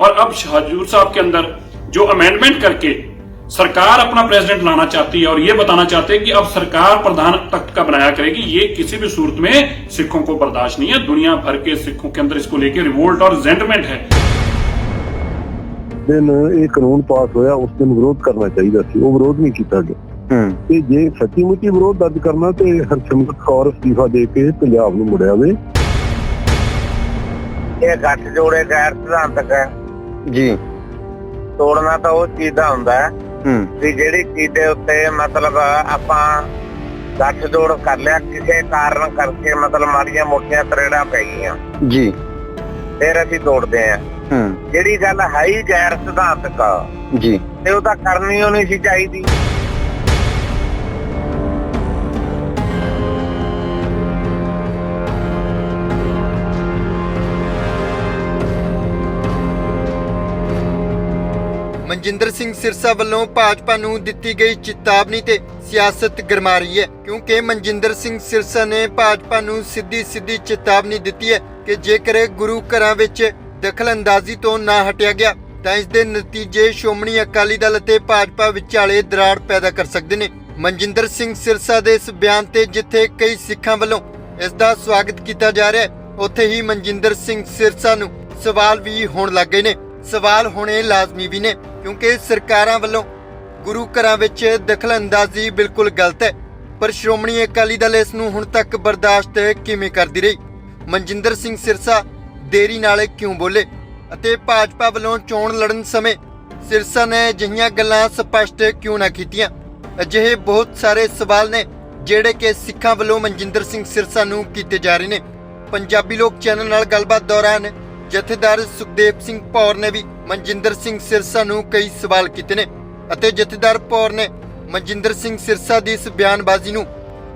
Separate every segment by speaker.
Speaker 1: और अब हजूर साहब के अंदर जो अमेंडमेंट करके सरकार अपना प्रेसिडेंट लाना चाहती है और ये बताना चाहते हैं कि अब सरकार प्रधान तख्त का बनाया करेगी ये किसी भी सूरत में सिखों को बर्दाश्त नहीं है दुनिया भर के सिखों के अंदर इसको लेके रिवोल्ट और जेंटमेंट है
Speaker 2: ਦਿਨ ਇਹ ਕਾਨੂੰਨ ਪਾਸ ਹੋਇਆ ਉਸ ਦਿਨ ਵਿਰੋਧ ਕਰਨਾ ਚਾਹੀਦਾ ਸੀ ਉਹ ਵਿਰੋਧ ਨਹੀਂ ਕੀਤਾ ਗਿਆ
Speaker 3: ਹੂੰ
Speaker 2: ਤੇ ਜੇ ਸੱਚੀ ਮੁੱਚੀ ਵਿਰੋਧ ਦਰਜ ਕਰਨਾ ਤੇ ਹਰਸਿਮਰਤ ਕੌਰ ਅਸਤੀਫਾ ਦੇ ਕੇ ਪੰਜਾਬ ਨੂੰ ਮੁੜਿਆ ਵੇ
Speaker 4: ਇਹ ਗੱਠ ਜੋੜੇ ਗੈਰ ਸਿਧਾਂਤਕ ਹੈ
Speaker 3: ਜੀ।
Speaker 4: ਤੋੜਨਾ ਤਾਂ ਉਹ ਚੀਜ਼ ਦਾ ਹੁੰਦਾ ਹੈ
Speaker 3: ਹੂੰ।
Speaker 4: ਵੀ ਜਿਹੜੀ ਚੀਜ਼ ਦੇ ਉੱਤੇ ਮਤਲਬ ਆਪਾਂ ਗੱਠ ਜੋੜ ਕਰ ਲਿਆ ਕਿਸੇ ਕਾਰਨ ਕਰਕੇ ਮਤਲਬ ਮਾੜੀਆਂ ਮੋਟੀਆਂ ਤਰੇੜਾਂ ਪੈ ਗਈਆਂ।
Speaker 3: ਜੀ।
Speaker 4: ਫਿਰ ਅਸੀਂ ਤੋੜਦੇ ਆਂ
Speaker 3: ਹੂੰ।
Speaker 4: ਜਿਹੜੀ ਗੱਲ ਹੈ ਹੀ ਗੈਰ ਸਿਧਾਂਤਕ।
Speaker 3: ਜੀ।
Speaker 4: ਤੇ ਉਹ ਤਾਂ ਕਰਨੀ ਨਹੀਂ ਸੀ ਚਾਹੀਦੀ।
Speaker 5: ਮਨਜਿੰਦਰ ਸਿੰਘ ਸਿਰਸਾ ਵੱਲੋਂ ਭਾਜਪਾ ਨੂੰ ਦਿੱਤੀ ਗਈ ਚੇਤਾਵਨੀ ਤੇ ਸਿਆਸਤ ਗਰਮਾ ਰਹੀ ਹੈ, ਕਿਉਂਕਿ ਮਨਜਿੰਦਰ ਸਿੰਘ ਸਿਰਸਾ ਨੇ ਭਾਜਪਾ ਨੂੰ ਸਿੱਧੀ ਸਿੱਧੀ ਚੇਤਾਵਨੀ ਦਿੱਤੀ ਹੈ ਕਿ ਜੇਕਰ ਗੁਰੂ ਘਰਾਂ ਵਿੱਚ ਦਖਲਅੰਦਾਜ਼ੀ ਤੋਂ ਨਾ ਹਟਿਆ ਗਿਆ, ਤਾਂ ਇਸ ਦੇ ਨਤੀਜੇ ਸ਼੍ਰੋਮਣੀ ਅਕਾਲੀ ਦਲ ਅਤੇ ਭਾਜਪਾ ਵਿਚਾਲੇ ਦਰਾੜ ਪੈਦਾ ਕਰ ਸਕਦੇ ਨੇ। ਮਨਜਿੰਦਰ ਸਿੰਘ ਸਿਰਸਾ ਦੇ ਇਸ ਬਿਆਨ ਤੇ ਜਿੱਥੇ ਕਈ ਸਿੱਖਾਂ ਵੱਲੋਂ ਇਸ ਦਾ ਸਵਾਗਤ ਕੀਤਾ ਜਾ ਰਿਹਾ ਹੈ, ਉੱਥੇ ਹੀ ਮਨਜਿੰਦਰ ਸਿੰਘ ਸਿਰਸਾ ਨੂੰ ਸਵਾਲ ਵੀ ਹੋਣ ਲੱਗ ਗਏ ਨੇ। ਸਵਾਲ ਹੋਣੇ ਲਾਜ਼ਮੀ ਵੀ ਨੇ, ਕਿਉਂਕਿ ਸਰਕਾਰਾਂ ਵੱਲੋਂ ਗੁਰੂ ਘਰਾਂ ਵਿੱਚ ਦਖਲਅੰਦਾਜ਼ੀ ਬਿਲਕੁਲ ਗਲਤ ਹੈ, ਪਰ ਸ਼੍ਰੋਮਣੀ ਅਕਾਲੀ ਦਲ ਇਸ ਨੂੰ ਹੁਣ ਤੱਕ ਬਰਦਾਸ਼ਤ ਕਿਵੇਂ ਕਰਦੀ ਰਹੀ? ਮਨਜਿੰਦਰ ਸਿੰਘ ਸਿਰਸਾ ਦੇਰੀ ਨਾਲ ਕਿਉਂ ਬੋਲੇ? ਅਤੇ ਭਾਜਪਾ ਵੱਲੋਂ ਚੋਣ ਲੜਨ ਸਮੇਂ ਸਿਰਸਾ ਨੇ ਅਜਿਹੀਆਂ ਗੱਲਾਂ ਸਪਸ਼ਟ ਕਿਉਂ ਨਾ ਕੀਤੀਆਂ? ਅਜਿਹੇ ਬਹੁਤ ਸਾਰੇ ਸਵਾਲ ਨੇ ਜਿਹੜੇ ਕਿ ਸਿੱਖਾਂ ਵੱਲੋਂ ਮਨਜਿੰਦਰ ਸਿੰਘ ਸਿਰਸਾ ਨੂੰ ਕੀਤੇ ਜਾ ਰਹੇ ਨੇ। ਪੰਜਾਬੀ ਲੋਕ ਚੈਨਲ ਨਾਲ ਗੱਲਬਾਤ ਦੌਰਾਨ ਜਥੇਦਾਰ ਸੁਖਦੇਵ ਸਿੰਘ ਪੌਰ ਨੇ ਵੀ ਮਨਜਿੰਦਰ ਸਿੰਘ ਸਿਰਸਾ ਨੂੰ ਕਈ ਸਵਾਲ ਕੀਤੇ ਨੇ ਅਤੇ ਜਥੇਦਾਰ ਪੌਰ ਨੇ ਮਨਜਿੰਦਰ ਸਿੰਘ ਸਿਰਸਾ ਦੀ ਇਸ ਬਿਆਨਬਾਜ਼ੀ ਨੂੰ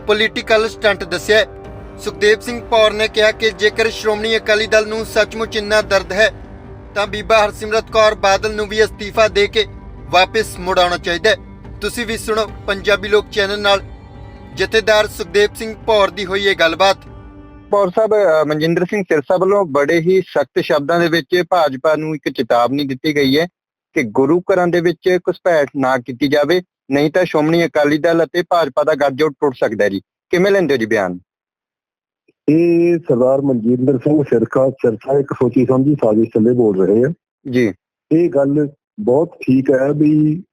Speaker 5: ਪੋਲੀਟੀਕਲ ਸਟੰਟ ਦੱਸਿਆ ਸੁਖਦੇਵ ਸਿੰਘ ਪੌਰ ਨੇ ਕਿਹਾ ਕਿ ਜੇਕਰ ਸ਼੍ਰੋਮਣੀ ਅਕਾਲੀ ਦਲ ਨੂੰ ਸੱਚਮੁੱਚ ਇੰਨਾ ਦਰਦ ਹੈ, ਤਾਂ ਬੀਬਾ ਹਰਸਿਮਰਤ ਕੌਰ ਬਾਦਲ ਨੂੰ ਵੀ ਅਸਤੀਫਾ ਦੇ ਕੇ ਵਾਪਸ ਮੁੜ ਆਉਣਾ ਚਾਹੀਦਾ ਹੈ। ਤੁਸੀਂ ਵੀ ਸੁਣੋ ਪੰਜਾਬੀ ਲੋਕ ਚੈਨਲ ਨਾਲ ਜਥੇਦਾਰ ਸੁਖਦੇਵ ਸਿੰਘ ਪੌਰ ਦੀ ਹੋਈ ਇਹ ਗੱਲਬਾਤ।
Speaker 3: ਪੌਰ ਸਾਹਿਬ ਮਨਜਿੰਦਰ ਸਿੰਘ ਸਿਰਸਾ ਵੱਲੋਂ ਬੜੇ ਹੀ ਸਖਤ ਸ਼ਬਦਾਂ ਦੇ ਵਿੱਚ ਭਾਜਪਾ ਨੂੰ ਇੱਕ ਚੇਤਾਵਨੀ ਦਿੱਤੀ ਗਈ ਹੈ ਕਿ ਗੁਰੂ ਘਰਾਂ ਦੇ ਵਿੱਚ ਘੁਸਪੈਠ ਨਾ ਕੀਤੀ ਜਾਵੇ ਨਹੀਂ ਤਾਂ ਸ਼੍ਰੋਮਣੀ ਅਕਾਲੀ ਦਲ ਅਤੇ ਭਾਜਪਾ ਦਾ ਗੱਠਜੋੜ ਟੁੱਟ ਸਕਦਾ ਜੀ। ਕਿਵੇਂ ਲੈਂਦੇ ਹੋ ਜੀ ਬਿਆਨ?
Speaker 2: ਇਹ ਸਰਦਾਰ ਮਨਜਿੰਦਰ ਸਿੰਘ ਸਿਰਕਾ ਸਿਰਸਾ ਇੱਕ ਸੋਚੀ ਸਮਝੀ ਸਾਜ਼ਿਸ਼ ਥੱਲੇ ਬੋਲ ਰਹੇ ਆ।
Speaker 3: ਜੀ।
Speaker 2: ਇਹ ਗੱਲ ਬਹੁਤ ਠੀਕ ਹੈ ਵੀ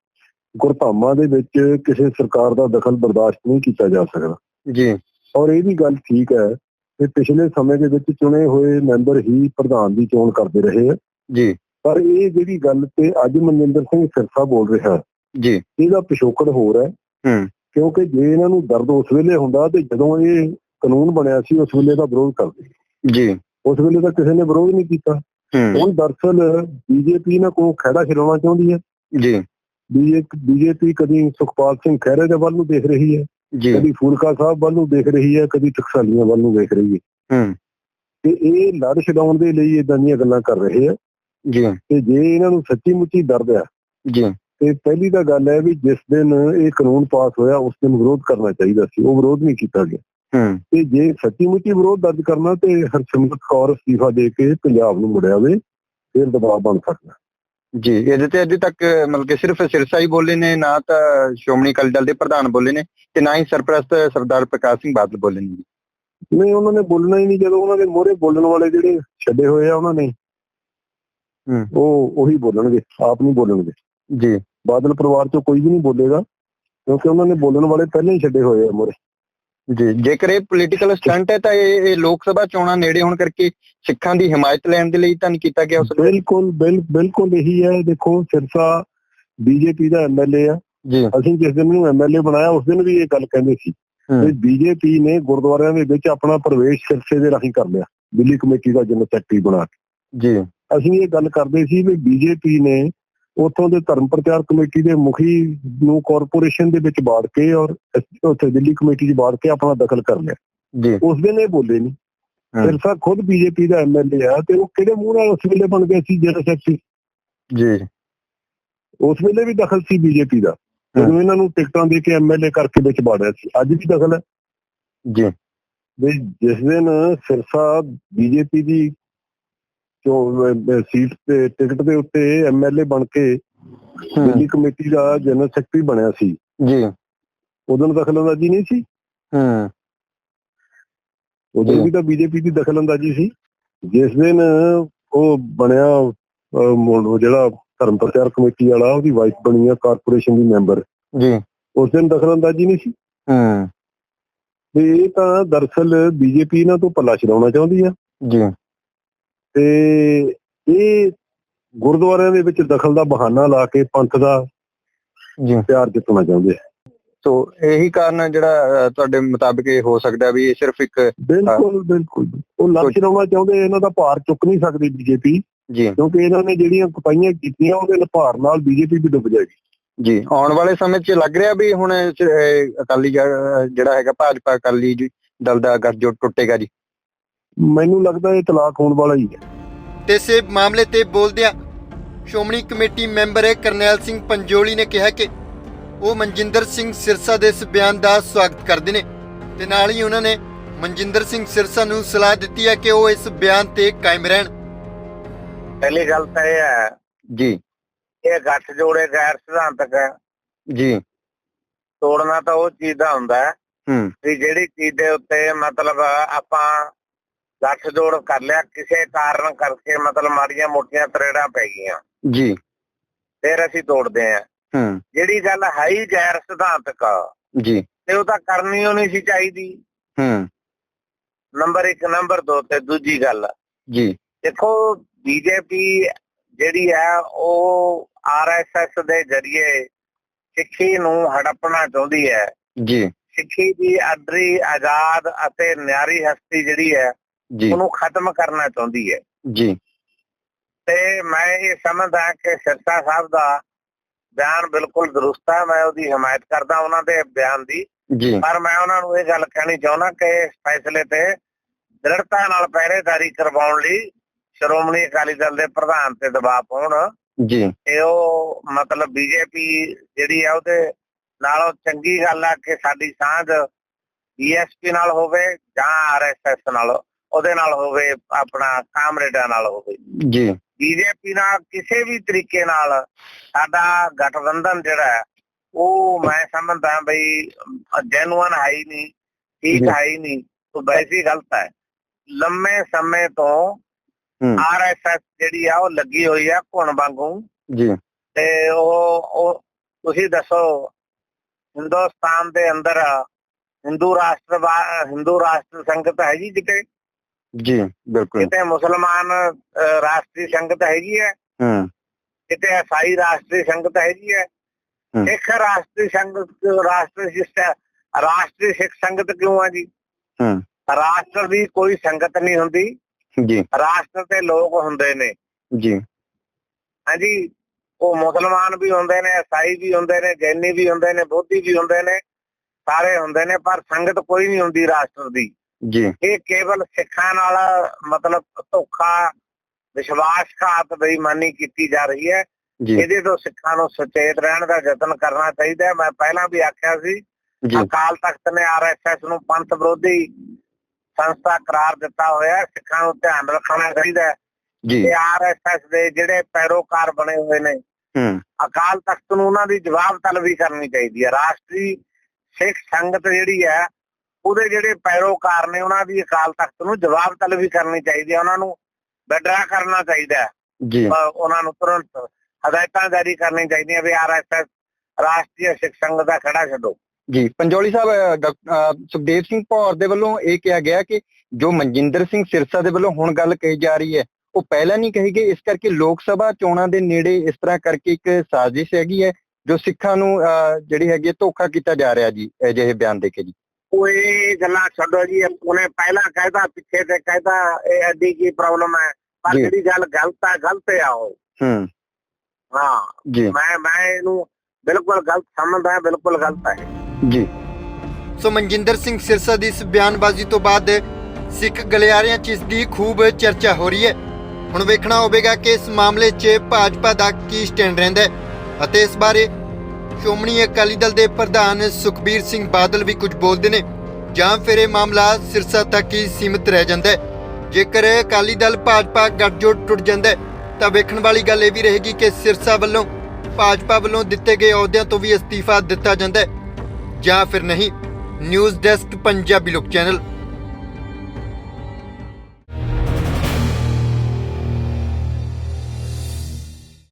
Speaker 2: ਗੁਰਧਾਮਾਂ ਦੇ ਵਿੱਚ ਕਿਸੇ ਸਰਕਾਰ ਦਾ ਦਖਲ ਬਰਦਾਸ਼ਤ ਨਹੀਂ ਕੀਤਾ ਜਾ ਸਕਦਾ।
Speaker 3: ਜੀ।
Speaker 2: ਔਰ ਇਹ ਵੀ ਗੱਲ ਠੀਕ ਹੈ ਕਿ ਪਿਛਲੇ ਸਮੇਂ ਦੇ ਵਿੱਚ ਚੁਣੇ ਹੋਏ ਮੈਂਬਰ ਹੀ ਪ੍ਰਧਾਨ ਦੀ ਚੋਣ ਕਰਦੇ ਰਹੇ ਆ।
Speaker 3: ਜੀ।
Speaker 2: ਪਰ ਇਹ ਜਿਹੜੀ ਗੱਲ ਤੇ ਅੱਜ ਮਨਜਿੰਦਰ ਸਿੰਘ ਸਿਰਸਾ ਬੋਲ ਰਿਹਾ
Speaker 3: ਜੀ।
Speaker 2: ਇਹਦਾ ਪਿਛੋਕੜ ਹੋਰ ਹੈ।
Speaker 3: ਹੂੰ।
Speaker 2: ਕਿਉਂਕਿ ਜੇ ਇਹਨਾਂ ਨੂੰ ਦਰਦ ਉਸ ਵੇਲੇ ਹੁੰਦਾ ਤੇ ਜਦੋਂ ਇਹ ਕਾਨੂੰਨ ਬਣਿਆ ਸੀ ਉਸ ਵੇਲੇ ਦਾ ਵਿਰੋਧ ਕਰਦੇ
Speaker 3: ਜੀ।
Speaker 2: ਉਸ ਵੇਲੇ ਤਾਂ ਕਿਸੇ ਨੇ ਵਿਰੋਧ ਨਹੀਂ ਕੀਤਾ। ਹੁਣ ਦਰਸਲ ਬੀਜੇਪੀ ਨਾਲ ਕੋਈ ਖਹਿੜਾ ਛਡਾਉਣਾ ਚਾਹੁੰਦੀ ਹੈ।
Speaker 3: ਜੀ।
Speaker 2: ਬੀਜੇਪੀ ਕਦੀ ਸੁਖਪਾਲ ਸਿੰਘ ਖਹਿਰੇ ਦੇ ਵੱਲ ਨੂੰ ਦੇਖ ਰਹੀ ਹੈ।
Speaker 3: ਜੀ।
Speaker 2: ਕਦੀ ਫੂਲਕਾ ਸਾਹਿਬ ਵੱਲ ਨੂੰ ਦੇਖ ਰਹੀ ਹੈ ਕਦੀ ਟਕਸਾਲੀਆਂ ਵੱਲ ਨੂੰ ਦੇਖ ਰਹੀ ਹੈ।
Speaker 3: ਹੂੰ।
Speaker 2: ਤੇ ਇਹ ਲੜ ਛਡਾਉਣ ਦੇ ਲਈ ਇਦਾਂ ਦੀਆਂ ਗੱਲਾਂ ਕਰ ਰਹੇ ਆ
Speaker 3: ਜੀ।
Speaker 2: ਤੇ ਜੇ ਇਹਨਾਂ ਨੂੰ ਸੱਚੀ ਮੁੱਚੀ ਦਰਦ ਆ
Speaker 3: ਜੀ।
Speaker 2: ਤੇ ਪਹਿਲੀ ਤਾਂ ਗੱਲ ਹੈ ਵੀ ਜਿਸ ਦਿਨ ਇਹ ਕਾਨੂੰਨ ਪਾਸ ਹੋਇਆ ਉਸ ਦਿਨ ਵਿਰੋਧ ਕਰਨਾ ਚਾਹੀਦਾ ਸੀ। ਉਹ ਵਿਰੋਧ ਨਹੀਂ ਕੀਤਾ ਗਿਆ।
Speaker 3: ਹੂੰ।
Speaker 2: ਤੇ ਜੇ ਸੱਚੀ ਮੁੱਚੀ ਵਿਰੋਧ ਦਰਜ ਕਰਨਾ ਤੇ ਹਰਸਿਮਰਤ ਕੌਰ ਅਸਤੀਫਾ ਦੇ ਕੇ ਪੰਜਾਬ ਨੂੰ ਮੁੜਿਆ ਵੇ ਫਿਰ ਦਬਾਅ ਬਣ ਸਕਦਾ।
Speaker 3: ਜੀ ਇਹਦੇ ਤੇ ਅਜੇ ਤੱਕ ਮਤਲਬ ਕਿ ਸਿਰਫ ਸਿਰਸਾ ਹੀ ਬੋਲੇ ਨੇ ਨਾ ਤਾਂ ਸ਼੍ਰੋਮਣੀ ਅਕਾਲੀ ਦਲ ਦੇ ਪ੍ਰਧਾਨ ਬੋਲੇ ਨੇ ਤੇ ਨਾ ਹੀ ਸਰਪ੍ਰਸਤ ਸਰਦਾਰ ਪ੍ਰਕਾਸ਼ ਸਿੰਘ ਬਾਦਲ ਬੋਲੇ ਨੇ
Speaker 2: ਨਹੀਂ ਉਹਨਾਂ ਨੇ ਬੋਲਣਾ ਹੀ ਨਹੀਂ ਜਦੋਂ ਉਹਨਾਂ ਦੇ ਮੋਹਰੇ ਬੋਲਣ ਵਾਲੇ ਜਿਹੜੇ ਛੱਡੇ ਹੋਏ ਆ ਉਹਨਾਂ ਨੇ
Speaker 3: ਹੂੰ।
Speaker 2: ਉਹ ਉਹੀ ਬੋਲਣਗੇ ਆਪ ਨਹੀਂ ਬੋਲਣਗੇ।
Speaker 3: ਜੀ।
Speaker 2: ਬਾਦਲ ਪਰਿਵਾਰ ਚੋਂ ਕੋਈ ਵੀ ਨਹੀਂ ਬੋਲੇਗਾ ਕਿਉਂਕਿ ਉਹਨਾਂ ਨੇ ਬੋਲਣ ਵਾਲੇ ਪਹਿਲਾਂ ਹੀ ਛੱਡੇ ਹੋਏ ਆ ਮੋਹਰੇ।
Speaker 3: ਜੀ ਜੇਕਰ ਇਹ ਪੋਲੀਟੀਕਲ ਸਟੰਟ ਹੈ ਤਾਂ ਇਹ ਇਹ ਲੋਕ ਸਭਾ ਚੋਣਾਂ ਨੇੜੇ ਹੋਣ ਕਰਕੇ ਸਿੱਖਾਂ ਦੀ ਹਮਾਇਤ ਲੈਣ ਦੇ ਲਈ ਤਾਂ ਨਹੀਂ ਕੀਤਾ ਗਿਆ ਉਸ
Speaker 2: ਬਿਲਕੁਲ ਬਿਲ- ਬਿਲਕੁਲ ਇਹੀ ਹੈ। ਦੇਖੋ ਸਿਰਸਾ ਬੀਜੇਪੀ ਦਾ ਐਮਐਲਏ ਆ।
Speaker 3: ਜੀ।
Speaker 2: ਅਸੀਂ ਜਿਸ ਦਿਨ ਨੂੰ ਐਮਐਲਏ ਬਣਾਇਆ ਉਸ ਦਿਨ ਵੀ ਇਹ ਗੱਲ ਕਹਿੰਦੇ ਸੀ। ਕਿ ਬੀਜੇਪੀ ਨੇ ਗੁਰਦੁਆਰਿਆਂ ਦੇ ਵਿੱਚ ਆਪਣਾ ਪ੍ਰਵੇਸ਼ ਸਿਰਸੇ ਦੇ ਰਾਹੀਂ ਕਰ ਲਿਆ ਦਿੱਲੀ ਕਮੇਟੀ ਦਾ ਜਨਰਲ ਸੈਕਟਰੀ ਬਣਾ ਕੇ।
Speaker 3: ਜੀ।
Speaker 2: ਅਸੀਂ ਇਹ ਗੱਲ ਕਰਦੇ ਸੀ ਵੀ ਬੀਜੇਪੀ ਨੇ ਉੱਥੋਂ ਦੇ ਧਰਮ ਪ੍ਰਚਾਰ ਕਮੇਟੀ ਦੇ ਮੁਖੀ ਨੂੰ ਕਾਰਪੋਰੇਸ਼ਨ ਦੇ ਵਿੱਚ ਬਾੜ ਕੇ ਔਰ ਉੱਥੇ ਦਿੱਲੀ ਕਮੇਟੀ 'ਚ ਬਾੜ ਕੇ ਆਪਣਾ ਦਖਲ ਕਰ ਲਿਆ।
Speaker 3: ਜੀ।
Speaker 2: ਉਸ ਦਿਨ ਇਹ ਬੋਲੇ ਨਹੀਂ। ਸਿਰਸਾ ਖੁਦ ਬੀਜੇਪੀ ਦਾ ਐਮਐਲਏ ਆ ਤੇ ਉਹ ਕਿਹੜੇ ਮੂੰਹ ਨਾਲ ਉਸ ਵੇਲੇ ਬਣ ਗਿਆ ਸੀ ਜਨਰਲ ਸੈਕਟਰੀ?
Speaker 3: ਜੀ।
Speaker 2: ਉਸ ਵੇਲੇ ਵੀ ਦਖਲ ਸੀ ਬੀਜੇਪੀ ਦਾ। ਜਦੋਂ ਇਹਨਾਂ ਨੂੰ ਟਿਕਟਾਂ ਦੇ ਕੇ ਐਮਐਲਏ ਕਰਕੇ ਵਿੱਚ ਬਾੜਿਆ ਸੀ। ਅੱਜ ਵੀ ਦਖਲ ਹੈ।
Speaker 3: ਜੀ।
Speaker 2: ਜਿਸ ਦਿਨ ਸਿਰਸਾ ਬੀਜੇਪੀ ਦੀ ਸੀਟ ਤੇ ਟਿਕਟ ਦੇ ਉੱਤੇ ਐਮਐਲਏ ਬਣ ਕੇ ਦਿੱਲੀ ਕਮੇਟੀ ਦਾ ਜਨਰਲ ਸੈਕਟਰੀ ਬਣਿਆ ਸੀ।
Speaker 3: ਜੀ।
Speaker 2: ਉਦੋਂ ਦਖਲਅੰਦਾਜ਼ੀ ਨਹੀਂ ਸੀ?
Speaker 3: ਹੂੰ।
Speaker 2: ਉਦੋਂ। ਵੀ ਤਾਂ ਬੀਜੇਪੀ ਦੀ ਦਖਲਅੰਦਾਜ਼ੀ ਸੀ। ਜਿਸ ਦਿਨ ਉਹ ਬਣਿਆ ਜਿਹੜਾ ਧਰਮ ਪ੍ਰਚਾਰ ਕਮੇਟੀ ਵਾਲਾ ਉਹਦੀ ਵਾਈਸ ਬਣੀ ਆ ਕਾਰਪੋਰੇਸ਼ਨ ਦੀ ਮੈਂਬਰ
Speaker 3: ਜੀ।
Speaker 2: ਉਸ ਦਿਨ ਦਖਲਅੰਦਾਜ਼ੀ ਨਹੀਂ ਸੀ?
Speaker 3: ਹੂੰ।
Speaker 2: ਤੇ ਇਹ ਤਾਂ ਦਰਸਲ ਬੀਜੇਪੀ ਇਹਨਾਂ ਤੋਂ ਪੱਲਾ ਛਡਾਉਣਾ ਚਾਹੁੰਦੀ ਆ।
Speaker 3: ਜੀ।
Speaker 2: ਤੇ ਇਹ ਗੁਰਦੁਆਰਿਆਂ ਦੇ ਵਿੱਚ ਦਖਲ ਦਾ ਬਹਾਨਾ ਲਾ ਕੇ ਪੰਥ ਦਾ
Speaker 3: ਜੀ।
Speaker 2: ਪਿਆਰ ਜਿੱਤਣਾ ਚਾਹੁੰਦੇ ਆ।
Speaker 3: ਸੋ ਇਹੀ ਕਾਰਨ ਜਿਹੜਾ ਤੁਹਾਡੇ ਮੁਤਾਬਿਕ ਇਹ ਹੋ ਸਕਦਾ ਵੀ ਇਹ ਸਿਰਫ ਇੱਕ
Speaker 2: ਬਿਲਕੁਲ ਬਿਲਕੁਲ। ਉਹ ਲੱਖ ਛਡਾਉਣਾ ਚਾਹੁੰਦੇ ਇਹਨਾਂ ਦਾ ਭਾਰ ਚੁੱਕ ਨਹੀਂ ਸਕਦੀ ਬੀਜੇਪੀ।
Speaker 3: ਜੀ।
Speaker 2: ਕਿਉਂਕਿ ਇਹਨਾਂ ਨੇ ਜਿਹੜੀਆਂ ਕੁਪਾਈਆਂ ਕੀਤੀਆਂ ਉਹਦੇ ਭਾਰ ਨਾਲ ਬੀਜੇਪੀ ਵੀ ਡੁੱਬ ਜਾਏਗੀ।
Speaker 3: ਜੀ ਆਉਣ ਵਾਲੇ ਸਮੇਂ 'ਚ ਲੱਗ ਰਿਹਾ ਵੀ ਹੁਣ ਅਕਾਲੀ ਜਿਹੜਾ ਹੈਗਾ ਭਾਜਪਾ ਅਕਾਲੀ ਜੀ ਦਲ ਦਾ ਗੱਠਜੋੜ ਟੁੱਟੇਗਾ ਜੀ।
Speaker 2: ਮੈਨੂੰ ਲੱਗਦਾ ਇਹ ਤਲਾਕ ਹੋਣ ਵਾਲਾ ਹੀ ਹੈ।
Speaker 5: ਤੇ ਇਸੇ ਮਾਮਲੇ ਤੇ ਬੋਲਦਿਆਂ ਸ਼੍ਰੋਮਣੀ ਕਮੇਟੀ ਮੈਂਬਰ ਕਰਨੈਲ ਸਿੰਘ ਪੰਜੋਲੀ ਨੇ ਕਿਹਾ ਕਿ ਉਹ ਮਨਜਿੰਦਰ ਸਿੰਘ ਸਿਰਸਾ ਦੇ ਇਸ ਬਿਆਨ ਦਾ ਸਵਾਗਤ ਕਰਦੇ ਨੇ ਤੇ ਨਾਲ ਹੀ ਉਹਨਾਂ ਨੇ ਮਨਜਿੰਦਰ ਸਿੰਘ ਸਿਰਸਾ ਨੂੰ ਸਲਾਹ ਦਿੱਤੀ ਹੈ ਕਿ ਉਹ ਇਸ ਬਿਆਨ ਤੇ ਕਾਇਮ ਰਹਿਣ।
Speaker 4: ਪਹਿਲੀ ਗੱਲ ਤਾਂ ਇਹ ਹੈ
Speaker 3: ਜੀ।
Speaker 4: ਇਹ ਗੱਠ ਜੋੜੇ ਗੈਰ ਸਿਧਾਂਤਕ ਹੈ।
Speaker 3: ਜੀ।
Speaker 4: ਤੋੜਨਾ ਤਾਂ ਉਹ ਚੀਜ਼ ਦਾ ਹੁੰਦਾ ਹੈ
Speaker 3: ਹੂੰ।
Speaker 4: ਵੀ ਜਿਹੜੀ ਚੀਜ਼ ਦੇ ਉੱਤੇ ਮਤਲਬ ਆਪਾਂ ਗੱਠ ਜੋੜ ਕਰ ਲਿਆ ਕਿਸੇ ਕਾਰਨ ਕਰਕੇ ਮਤਲਬ ਮਾੜੀਆਂ ਮੋਟੀਆਂ ਤਰੇੜਾਂ ਪੈ ਗਈਆਂ।
Speaker 3: ਜੀ।
Speaker 4: ਫਿਰ ਅਸੀਂ ਤੋੜਦੇ ਆਂ।
Speaker 3: ਹੂੰ।
Speaker 4: ਜਿਹੜੀ ਗੱਲ ਹੈ ਹੀ ਗੈਰ ਸਿਧਾਂਤਕ।
Speaker 3: ਜੀ।
Speaker 4: ਤੇ ਉਹ ਤਾਂ ਕਰਨੀ ਨਹੀਂ ਸੀ ਚਾਹੀਦੀ।
Speaker 3: ਹੂੰ।
Speaker 4: ਨੰਬਰ 1 ਨੰਬਰ 2 ਤੇ ਦੂਜੀ ਗੱਲ।
Speaker 3: ਜੀ।
Speaker 4: ਦੇਖੋ ਬੀਜੇਪੀ ਜਿਹੜੀ ਹੈ ਉਹ ਆਰਐਸਐਸ ਦੇ ਜ਼ਰੀਏ ਸਿੱਖੀ ਨੂੰ ਹੜਪਣਾ ਚਾਹੁੰਦੀ ਹੈ।
Speaker 3: ਜੀ।
Speaker 4: ਸਿੱਖੀ ਦੀ ਅਦਰੀ ਆਜ਼ਾਦ ਅਤੇ ਨਿਆਰੀ ਹਸਤੀ ਜਿਹੜੀ ਹੈ ਉਹਨੂੰ ਖਤਮ ਕਰਨਾ ਚਾਹੁੰਦੀ ਹੈ।
Speaker 3: ਜੀ।
Speaker 4: ਤੇ ਮੈਂ ਇਹ ਸਮਝਦਾ ਕਿ ਸਿਰਸਾ ਸਾਹਿਬ ਦਾ ਬਿਆਨ ਬਿਲਕੁਲ ਦਰੁਸਤ ਹੈ ਮੈਂ ਉਹਦੀ ਹਮਾਇਤ ਕਰਦਾ ਉਹਨਾਂ ਦੇ ਬਿਆਨ ਦੀ।
Speaker 3: ਜੀ।
Speaker 4: ਪਰ ਮੈਂ ਉਹਨਾਂ ਨੂੰ ਇਹ ਗੱਲ ਕਹਿਣੀ ਚਾਹੁੰਦਾ ਕਿ ਇਸ ਫੈਸਲੇ ਤੇ ਦ੍ਰਿੜਤਾ ਨਾਲ ਪਹਿਰੇਦਾਰੀ ਕਰਵਾਉਣ ਲਈ ਸ਼੍ਰੋਮਣੀ ਅਕਾਲੀ ਦਲ ਦੇ ਪ੍ਰਧਾਨ ਤੇ ਦਬਾਅ ਪਾਉਣ।
Speaker 3: ਜੀ।
Speaker 4: ਤੇ ਉਹ ਮਤਲਬ ਬੀਜੇਪੀ ਜਿਹੜੀ ਆ ਉਹਦੇ ਨਾਲੋਂ ਚੰਗੀ ਗੱਲ ਆ ਕਿ ਸਾਡੀ ਸਾਂਝ ਬੀਐਸਪੀ ਨਾਲ ਹੋਵੇ ਜਾਂ ਆਰਐਸਐਸ ਨਾਲ। ਉਹਦੇ ਨਾਲ ਹੋਵੇ ਆਪਣਾ ਕਾਮਰੇਡਾਂ ਨਾਲ ਹੋਵੇ।
Speaker 3: ਜੀ।
Speaker 4: ਬੀਜੇਪੀ ਨਾਲ ਕਿਸੇ ਵੀ ਤਰੀਕੇ ਨਾਲ ਸਾਡਾ ਗਠਬੰਧਨ ਜਿਹੜਾ ਹੈ, ਉਹ ਮੈਂ ਸਮਝਦਾ ਬਈ ਜੈਨੂਅਨ ਹੈ ਹੀ ਨਹੀਂ ਠੀਕ
Speaker 3: ਜੀ।
Speaker 4: ਹੈ ਹੀ ਨਹੀਂ ਉਹ ਵੈਸੇ ਹੀ ਗਲਤ ਹੈ। ਲੰਮੇ ਸਮੇਂ ਤੋਂ
Speaker 3: ਹੂੰ।
Speaker 4: ਆਰਐਸਐਸ ਜਿਹੜੀ ਆ ਉਹ ਲੱਗੀ ਹੋਈ ਆ ਘੁਣ ਵਾਂਗੂ।
Speaker 3: ਜੀ।
Speaker 4: ਤੇ ਉਹ ਉਹ ਤੁਸੀਂ ਦੱਸੋ ਹਿੰਦੁਸਤਾਨ ਦੇ ਅੰਦਰ ਹਿੰਦੂ ਰਾਸ਼ਟਰ ਹਿੰਦੂ ਰਾਸ਼ਟਰ ਸੰਗਤ ਹੈਗੀ ਕਿਤੇ?
Speaker 3: ਜੀ ਬਿਲਕੁਲ।
Speaker 4: ਕਿਤੇ ਮੁਸਲਮਾਨ ਰਾਸ਼ਟਰੀ ਸੰਗਤ ਹੈਗੀ ਹੈ
Speaker 3: ਹੂੰ।
Speaker 4: ਕਿਤੇ ਈਸਾਈ ਰਾਸ਼ਟਰੀ ਸੰਗਤ ਹੈਗੀ ਹੈ। ਸਿੱਖ ਰਾਸ਼ਟਰੀ ਸੰਗਤ ਰਾਸ਼ਟਰੀ ਸਿੱਖ ਰਾਸ਼ਟਰੀ ਸਿੱਖ ਸੰਗਤ ਕਿਉਂ ਆ ਜੀ?
Speaker 3: ਹੂੰ।
Speaker 4: ਰਾਸ਼ਟਰ ਦੀ ਕੋਈ ਸੰਗਤ ਨਹੀਂ ਹੁੰਦੀ।
Speaker 3: ਜੀ।
Speaker 4: ਰਾਸ਼ਟਰ ਦੇ ਲੋਕ ਹੁੰਦੇ ਨੇ।
Speaker 3: ਜੀ।
Speaker 4: ਹਾਂਜੀ ਉਹ ਮੁਸਲਮਾਨ ਵੀ ਹੁੰਦੇ ਨੇ ਈਸਾਈ ਵੀ ਹੁੰਦੇ ਨੇ ਜੈਨੀ ਵੀ ਹੁੰਦੇ ਨੇ ਬੋਧੀ ਵੀ ਹੁੰਦੇ ਨੇ ਸਾਰੇ ਹੁੰਦੇ ਨੇ ਪਰ ਸੰਗਤ ਕੋਈ ਨਹੀਂ ਹੁੰਦੀ ਰਾਸ਼ਟਰ ਦੀ।
Speaker 3: ਜੀ।
Speaker 4: ਇਹ ਕੇਵਲ ਸਿੱਖਾਂ ਨਾਲ ਮਤਲਬ ਧੋਖਾ ਵਿਸ਼ਵਾਸਘਾਤ ਬੇਈਮਾਨੀ ਕੀਤੀ ਜਾ ਰਹੀ ਹੈ। ਇਹਦੇ ਤੋਂ ਸਿੱਖਾਂ ਨੂੰ ਸੁਚੇਤ ਰਹਿਣ ਦਾ ਯਤਨ ਕਰਨਾ ਚਾਹੀਦਾ ਹੈ। ਮੈਂ ਪਹਿਲਾਂ ਵੀ ਆਖਿਆ ਸੀ ਅਕਾਲ ਤਖਤ ਨੇ ਆਰਐਸਐਸ ਨੂੰ ਪੰਥ ਵਿਰੋਧੀ ਸੰਸਥਾ ਕਰਾਰ ਦਿੱਤਾ ਹੋਇਆ ਹੈ। ਸਿੱਖਾਂ ਨੂੰ ਧਿਆਨ ਰੱਖਣਾ ਚਾਹੀਦਾ ਹੈ
Speaker 3: ਜੀ।
Speaker 4: ਆਰਐਸਐਸ ਦੇ ਜਿਹੜੇ ਪੈਰੋਕਾਰ ਬਣੇ ਹੋਏ ਨੇ
Speaker 3: ਹੂੰ।
Speaker 4: ਅਕਾਲ ਤਖਤ ਨੂੰ ਉਹਨਾਂ ਦੀ ਜਵਾਬ ਤਲਬੀ ਕਰਨੀ ਚਾਹੀਦੀ ਹੈ। ਰਾਸ਼ਟਰੀ ਸਿੱਖ ਸੰਗਤ ਜਿਹੜੀ ਹੈ ਉਹਦੇ ਜਿਹੜੇ ਪੈਰੋਕਾਰ ਨੇ ਉਹਨਾਂ ਦੀ ਅਕਾਲ ਤਖਤ ਨੂੰ ਜਵਾਬ ਤਲਬੀ ਕਰਨੀ ਚਾਹੀਦੀ ਹੈ ਉਹਨਾਂ ਨੂੰ ਵਿਡਰਾ ਕਰਨਾ ਚਾਹੀਦਾ
Speaker 3: ਜੀ।
Speaker 4: ਉਹਨਾਂ ਨੂੰ ਤੁਰੰਤ ਹਦਾਇਤਾਂ ਜਾਰੀ ਕਰਨੀਆਂ ਚਾਹੀਦੀਆਂ ਵੀ ਆਰਐਸਐਸ ਰਾਸ਼ਟਰੀ ਸਿੱਖ ਸੰਗਤ ਦਾ ਖੜਾ ਛੱਡੋ।
Speaker 3: ਜੀ ਪੰਜੋਲੀ ਸਾਹਿਬ ਸੁਖਦੇਵ ਸਿੰਘ ਭੌਰ ਦੇ ਵੱਲੋਂ ਇਹ ਕਿਹਾ ਗਿਆ ਕਿ ਜੋ ਮਨਜਿੰਦਰ ਸਿੰਘ ਸਿਰਸਾ ਦੇ ਵੱਲੋਂ ਹੁਣ ਗੱਲ ਕਹੀ ਜਾ ਰਹੀ ਹੈ ਉਹ ਪਹਿਲਾਂ ਨਹੀਂ ਕਹੀ ਗਈ ਇਸ ਕਰਕੇ ਲੋਕ ਸਭਾ ਚੋਣਾਂ ਦੇ ਨੇੜੇ ਇਸ ਤਰ੍ਹਾਂ ਕਰਕੇ ਇੱਕ ਸਾਜ਼ਿਸ਼ ਹੈਗੀ ਹੈ ਜੋ ਸਿੱਖਾਂ ਨੂੰ ਜਿਹੜੀ ਹੈਗੀ ਧੋਖਾ ਕੀਤਾ ਜਾ ਰਿਹਾ ਜੀ ਅਜਿਹੇ ਬਿਆਨ ਦੇ ਕੇ ਜੀ।
Speaker 4: ਉਹ ਇਹ ਗੱਲਾਂ ਛੱਡੋ ਜੀ ਉਹਨੇ ਪਹਿਲਾਂ ਕਹਿਦਾ ਪਿੱਛੇ ਤੇ ਕਹਿਦਾ ਇਹ ਐਡੀ ਕੀ ਪ੍ਰੋਬਲਮ ਹੈ? ਪਰ। ਜਿਹੜੀ ਗੱਲ ਗਲਤ ਹੈ ਗਲਤ ਆ ਉਹ।
Speaker 3: ਹੂੰ।
Speaker 4: ਹਾਂ।
Speaker 3: ਜੀ।
Speaker 4: ਮੈਂ ਮੈਂ ਇਹਨੂੰ ਬਿਲਕੁਲ ਗਲਤ ਸਮਝਦਾ ਹਾਂ ਬਿਲਕੁਲ ਗਲਤ ਹੈ।
Speaker 3: ਜੀ।
Speaker 5: ਸੋ ਮਨਜਿੰਦਰ ਸਿੰਘ ਸਿਰਸਾ ਦੀ ਇਸ ਬਿਆਨਬਾਜ਼ੀ ਤੋਂ ਬਾਅਦ ਸਿੱਖ ਗਲਿਆਰਿਆਂ 'ਚ ਇਸ ਦੀ ਖੂਬ ਚਰਚਾ ਹੋ ਰਹੀ ਹੈ। ਹੁਣ ਵੇਖਣਾ ਹੋਵੇਗਾ ਕਿ ਇਸ ਮਾਮਲੇ 'ਚ ਭਾਜਪਾ ਦਾ ਕੀ ਸਟੈਂਡ ਰਹਿੰਦਾ ਹੈ ਅਤੇ ਇਸ ਬਾਰੇ ਸ਼੍ਰੋਮਣੀ ਅਕਾਲੀ ਦਲ ਦੇ ਪ੍ਰਧਾਨ ਸੁਖਬੀਰ ਸਿੰਘ ਬਾਦਲ ਵੀ ਕੁਝ ਬੋਲਦੇ ਨੇ, ਜਾਂ ਫਿਰ ਇਹ ਮਾਮਲਾ ਸਿਰਸਾ ਤੱਕ ਹੀ ਸੀਮਿਤ ਰਹਿ ਜਾਂਦਾ ਹੈ। ਜੇਕਰ ਅਕਾਲੀ ਦਲ ਭਾਜਪਾ ਗੱਠਜੋੜ ਟੁੱਟ ਜਾਂਦਾ ਤਾਂ ਵੇਖਣ ਵਾਲੀ ਗੱਲ ਇਹ ਵੀ ਰਹੇਗੀ ਕਿ ਸਿਰਸਾ ਵੱਲੋਂ ਭਾਜਪਾ ਵੱਲੋਂ ਦਿੱਤੇ ਗਏ ਅਹੁਦਿਆਂ ਤੋਂ ਵੀ ਅਸਤੀਫਾ ਦਿੱਤਾ ਜਾਂਦਾ ਹੈ, ਜਾਂ ਫਿਰ ਨਹੀਂ। ਨਿਊਜ਼ ਡੈਸਕ, ਪੰਜਾਬੀ ਲੋਕ ਚੈਨਲ।